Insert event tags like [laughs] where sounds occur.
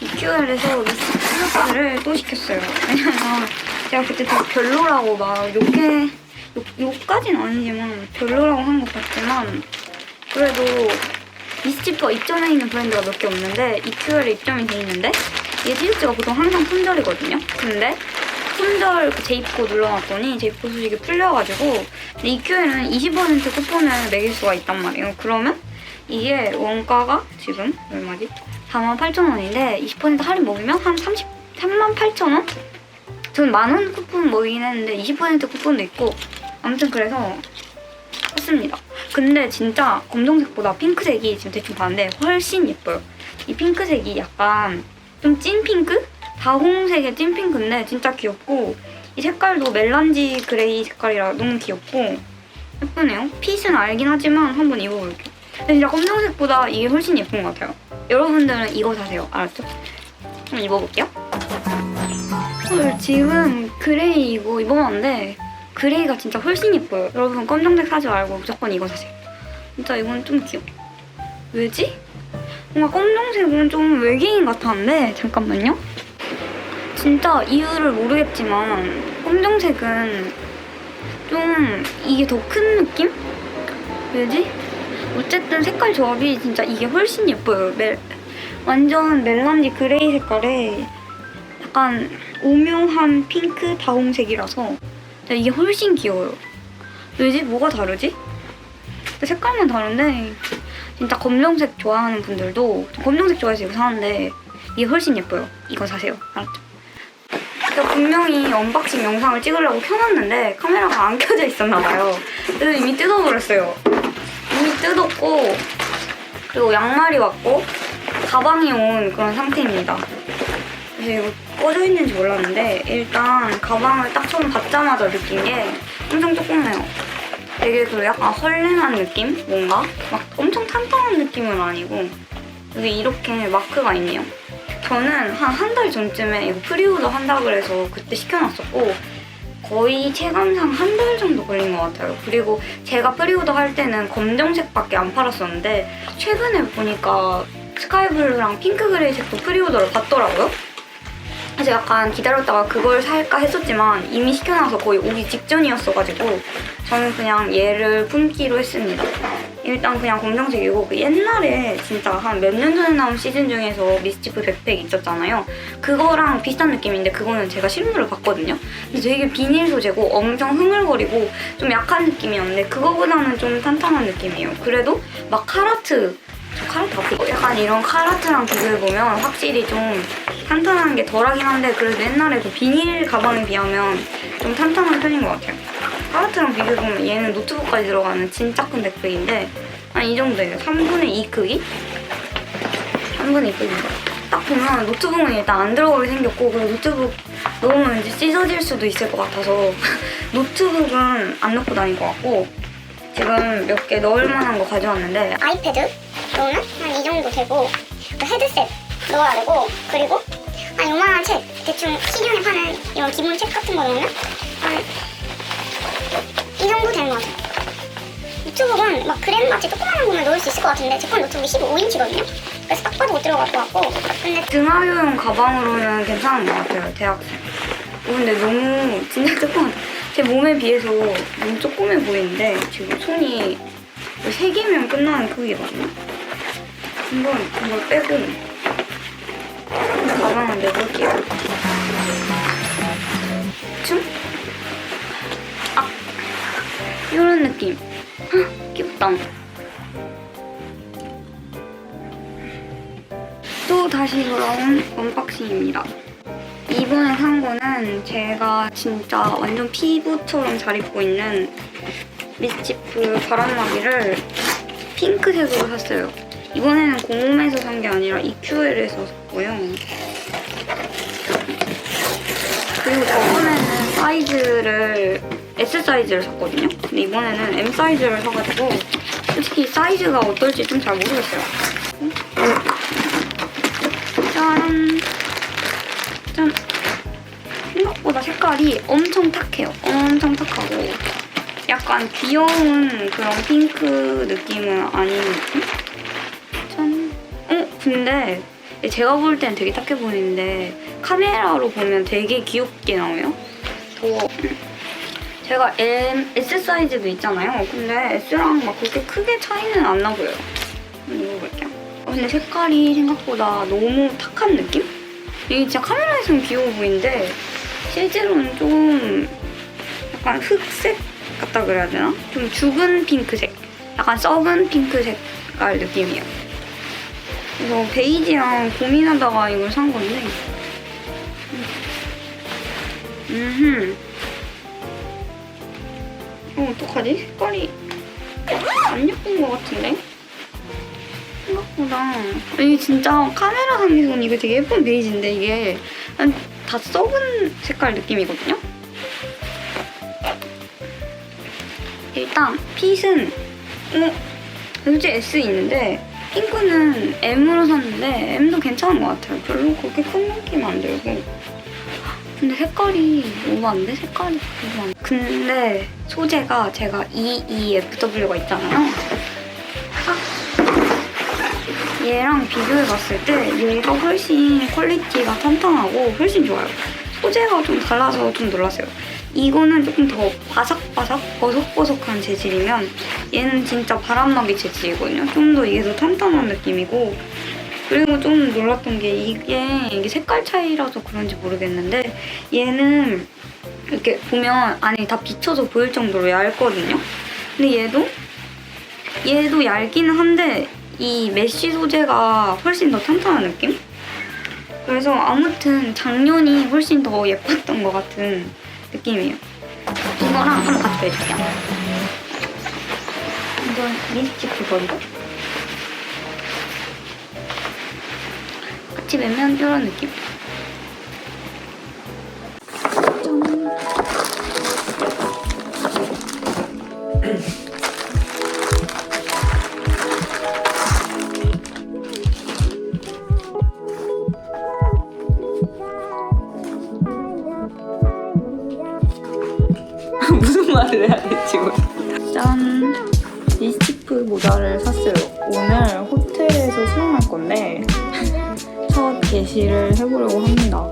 EQL에서 스타트를 또 시켰어요. 왜냐면 제가 그때 다 별로라고 막 욕해 욕, 욕까진 아니지만 별로라고 한 것 같지만 그래도 미스치프가 입점해 있는 브랜드가 몇 개 없는데 EQL에 입점이 돼 있는데 이게 티셔츠가 보통 항상 품절이거든요. 근데 품절 그 재입고 눌러놨더니 재입고 소식이 풀려가지고 근데 EQL은 20% 쿠폰을 매길 수가 있단 말이에요. 그러면 이게 원가가 지금 얼마지? 48,000원인데 20% 할인 먹이면 한 30, 38,000원? 전 만원 쿠폰 먹이긴 했는데 20% 쿠폰도 있고 아무튼 그래서 샀습니다. 근데 진짜 검정색보다 핑크색이 지금 대충 봤는데 훨씬 예뻐요. 이 핑크색이 약간 좀 찐 핑크? 다홍색의 찐 핑크인데 진짜 귀엽고 이 색깔도 멜란지 그레이 색깔이라 너무 귀엽고 예쁘네요. 핏은 알긴 하지만 한번 입어볼게요. 근데 진짜 검정색보다 이게 훨씬 예쁜 것 같아요. 여러분들은 이거 사세요. 알았죠? 한번 입어볼게요. 헐, 지금 그레이 이거 입어봤는데 그레이가 진짜 훨씬 예뻐요. 여러분 검정색 사지 말고 무조건 이거 사세요. 진짜 이건 좀 귀여워. 왜지? 뭔가 검정색은 좀 외계인 같았는데 잠깐만요. 진짜 이유를 모르겠지만 검정색은 좀 이게 더 큰 느낌? 왜지? 어쨌든 색깔 조합이 진짜 이게 훨씬 예뻐요. 멜, 완전 멜란지 그레이 색깔에 약간 오묘한 핑크 다홍색이라서 이게 훨씬 귀여워요. 왜지? 뭐가 다르지? 색깔만 다른데 진짜 검정색 좋아하는 분들도 저 검정색 좋아해서 이거 사는데 이게 훨씬 예뻐요. 이거 사세요. 알았죠? 분명히 언박싱 영상을 찍으려고 켜놨는데 카메라가 안 켜져 있었나 봐요. 그래서 이미 뜯어버렸어요. 뜯었고 그리고 양말이 왔고 가방이 온 그런 상태입니다. 이거 꺼져 있는지 몰랐는데 일단 가방을 딱 처음 받자마자 느낀 게 엄청 조그매요. 되게 그 약간 헐랭한 느낌? 뭔가? 막 엄청 탄탄한 느낌은 아니고 여기 이렇게 마크가 있네요. 저는 한 한 달 전쯤에 이거 프리오더 한다 그래서 그때 시켜놨었고 거의 체감상 한 달 정도 걸린 것 같아요. 그리고 제가 프리오더 할 때는 검정색밖에 안 팔았었는데 최근에 보니까 스카이블루랑 핑크 그레이 색도 프리오더를 받더라고요. 그래서 약간 기다렸다가 그걸 살까 했었지만 이미 시켜놔서 거의 오기 직전이었어가지고 저는 그냥 얘를 품기로 했습니다. 일단 그냥 검정색이고 그 옛날에 진짜 한 몇 년 전에 나온 시즌 중에서 미스치프 백팩 있었잖아요. 그거랑 비슷한 느낌인데 그거는 제가 실물을 봤거든요. 근데 되게 비닐 소재고 엄청 흥얼거리고 좀 약한 느낌이었는데 그거보다는 좀 탄탄한 느낌이에요. 그래도 막 카라트 저 카라트 앞에 약간 이런 카라트랑 비교해보면 확실히 좀 탄탄한 게 덜하긴 한데 그래도 옛날에 그 비닐 가방에 비하면 좀 탄탄한 편인 것 같아요. 카라트랑 비교해보면 얘는 노트북까지 들어가는 진짜 큰 백팩인데 한 이 정도예요. 3분의 2 크기? 3분의 2 크기입니다. 딱 보면 노트북은 일단 안 들어가게 생겼고 그리고 노트북 넣으면 이제 찢어질 수도 있을 것 같아서 [laughs] 노트북은 안 넣고 다닐 것 같고 지금 몇 개 넣을 만한 거 가져왔는데 아이패드 넣으면 한 이 정도 되고 또 헤드셋 넣어야 되고 그리고 한 요만한 책 대충 시중에 파는 이런 기본 책 같은 거 넣으면 한 이 정도 되는 것 같아요 노트북은 막 그램같이 조그만한 거면 넣을 수 있을 것 같은데 제 건 노트북이 15인치거든요 그래서 딱 봐도 못 들어갈 것 같고 근데 등하교용 가방으로는 괜찮은 것 같아요, 대학생. 어, 근데 너무 진짜 조금 제 몸에 비해서 너무 조그매 보이는데 지금 손이 세 개면 끝나는 크기거든요. 한번 이걸 빼고 가방을 내볼게요. 춤? 아, 이런 느낌. 헉, 귀엽다. 또 다시 돌아온 언박싱입니다. 이번에 산 거는 제가 진짜 완전 피부처럼 잘 입고 있는 미스치프 바람막이를 핑크색으로 샀어요. 이번에는 공홈에서 산 게 아니라 EQL에서 샀고요. 그리고 저번에는 사이즈를 S 사이즈를 샀거든요. 근데 이번에는 M 사이즈를 사가지고 솔직히 사이즈가 어떨지 좀 잘 모르겠어요. 짠! 짠! 생각보다 색깔이 엄청 탁해요. 엄청 탁하고 약간 귀여운 그런 핑크 느낌은 아닌 느낌? 짠! 어? 근데 제가 볼 땐 되게 딱해 보이는데 카메라로 보면 되게 귀엽게 나와요. 더 제가 M, S 사이즈도 있잖아요. 근데 S랑 막 그렇게 크게 차이는 안 나고요. 한번 입어볼게요. 어, 근데 색깔이 생각보다 너무 탁한 느낌? 이게 진짜 카메라에서는 귀여워 보이는데 실제로는 좀 약간 흑색 같다 그래야 되나? 좀 죽은 핑크색. 약간 썩은 핑크 색깔 느낌이에요. 그래서 베이지랑 고민하다가 이걸 산 건데. 음. 어, 어떡하지? 색깔이 안 예쁜 것 같은데? 생각보다. 이게 진짜 카메라 상에서는 이거 되게 예쁜 베이지인데 이게 한다 썩은 색깔 느낌이거든요? 일단 핏은 어, 솔직히 S 있는데 핑크는 M으로 샀는데 M도 괜찮은 것 같아요. 별로 그렇게 큰 느낌 안 들고 근데 색깔이 오버한데? 색깔이 오버한데? 근데 소재가 제가 EEFW가 있잖아요. 얘랑 비교해봤을 때 얘가 훨씬 퀄리티가 탄탄하고 훨씬 좋아요. 소재가 좀 달라서 좀 놀랐어요. 이거는 조금 더 바삭바삭, 버석버석한 재질이면 얘는 진짜 바람막이 재질이거든요. 좀 더 이게 더 탄탄한 느낌이고 그리고 좀 놀랐던 게 이게, 이게 색깔 차이라서 그런지 모르겠는데 얘는 이렇게 보면 안에 다 비쳐서 보일 정도로 얇거든요. 근데 얘도 얘도 얇기는 한데 이 메쉬 소재가 훨씬 더 탄탄한 느낌? 그래서 아무튼 작년이 훨씬 더 예뻤던 것 같은 느낌이에요. 이거랑 한번 같이 빼줄게요. 이건 립스틱 그거리 같이 매면 이런 느낌. 짠. [laughs] 무슨 말을 해야 될지 모르 짠! 리스티프 모자를 샀어요. 오늘 호텔에서 수영할 건데 첫 게시를 해보려고 합니다.